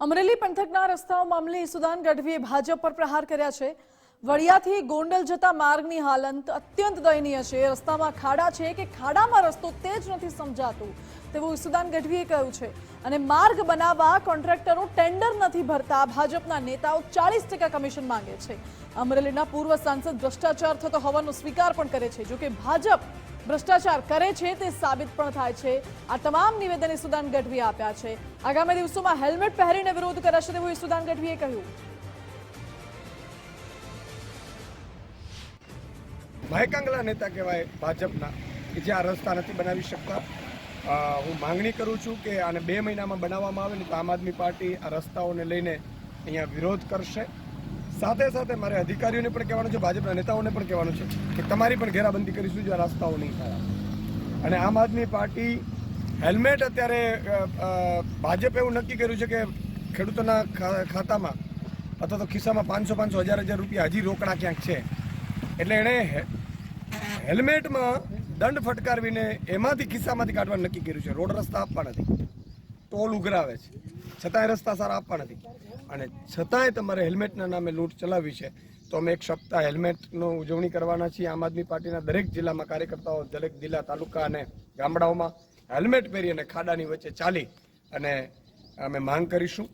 અમરેલી પંથકના રસ્તાઓ મામલે ઈસુદાન ગઢવીએ ભાજપ પર પ્રહાર કર્યા છે. વડિયાથી ગોંડલ જતા માર્ગની હાલત અત્યંત દયનીય છે. રસ્તામાં ખાડા છે કે ખાડામાં રસ્તો તે જ નથી સમજાતું. તેવું ઈસુદાન ગઢવીએ કહ્યું છે. અને માર્ગ બનાવવા કોન્ટ્રાક્ટરો ટેન્ડર નથી ભરતા. ભાજપના નેતાઓ ચાલીસ ટકા કમિશન માંગે છે. અમરેલીના પૂર્વ સાંસદ ભ્રષ્ટાચાર થતો હોવાનો સ્વીકાર પણ કરે છે. જોકે ભાજપ ભ્રષ્ટાચાર કરે છે તે સાબિત પણ થાય છે. આ તમામ નિવેદન ઈસુદાન ગઢવીએ આપ્યા છે. આગામી દિવસોમાં હેલ્મેટ પહેરીને વિરોધ કરાશે તેવું ઈસુદાન ગઢવીએ કહ્યું. મહેકાંગલા નેતા કહેવાય ભાજપના કે જે આ રસ્તા નથી બનાવી શકતા. હું માંગણી કરું છું કે આને બે મહિનામાં બનાવવામાં આવે ને તો આમ આદમી પાર્ટી આ રસ્તાઓને લઈને અહીંયા વિરોધ કરશે. સાથે સાથે મારે અધિકારીઓને પણ કહેવાનું છે, ભાજપના નેતાઓને પણ કહેવાનું છે કે તમારી પણ ઘેરાબંધી કરીશું જો આ રસ્તાઓ નહીં થાય. અને આમ આદમી પાર્ટી હેલ્મેટ અત્યારે ભાજપે એવું નક્કી કર્યું છે કે ખેડૂતોના ખાતામાં અથવા તો ખિસ્સામાં પાંચસો પાંચસો હજાર હજાર રૂપિયા હજી રોકડા ક્યાંક છે. એટલે એણે હેલ્મેટમાં દંડ ફટકારવીને એમાંથી ખિસ્સામાંથી કાઢવાનું નક્કી કર્યું છે. રોડ રસ્તા આપવા નથી. ટોલ ઉઘરાવે છે. છતાંય રસ્તા સારા આપવા નથી. અને છતાંય તમારે હેલ્મેટના નામે લૂંટ ચલાવવી છે. તો અમે એક સપ્તાહ હેલ્મેટનો ઉજવણી કરવાના છીએ. આમ આદમી પાર્ટીના દરેક જિલ્લામાં કાર્યકર્તાઓ, દરેક જિલ્લા, તાલુકા અને ગામડાઓમાં હેલ્મેટ પહેરી અને ખાડાની વચ્ચે ચાલી અને અમે માંગ કરીશું.